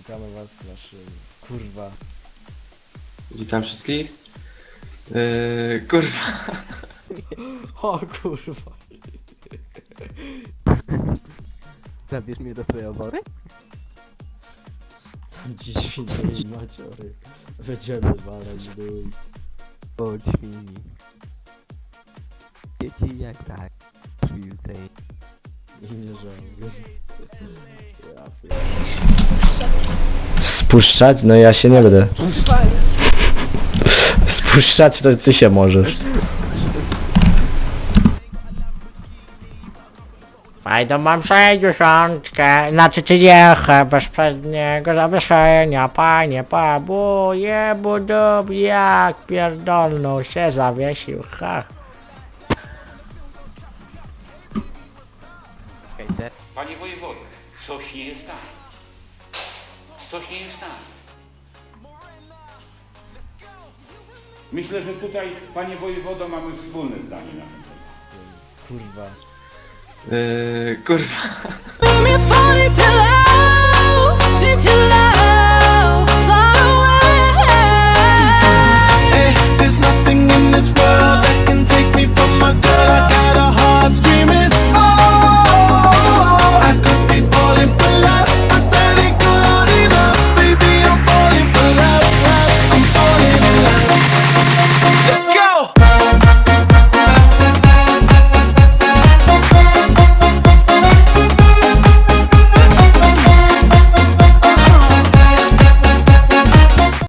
Witamy was w naszym kurwa. Witam wszystkich. Yy, kurwa. O kurwa. Zabierz mnie do swojej obory? Dziś świętej maciory. Będziemy walać dół. O świni. Dzieci jak tak. Więcej. I nie żałuję. Spuszczać? No ja się nie będę. Spuszczać to ty się możesz. Fajną mam sześćdziesiątkę, znaczy trzydziechę bez przedniego zawieszenia, panie Pablo, jebu dub, jak pierdolną się zawiesił, ha. Panie wojewodo, coś nie jest tak. Coś nie jest tak. Myślę, że tutaj, panie wojewodo, mamy wspólne zdanie na ten temat. Kurwa. Yy, kurwa.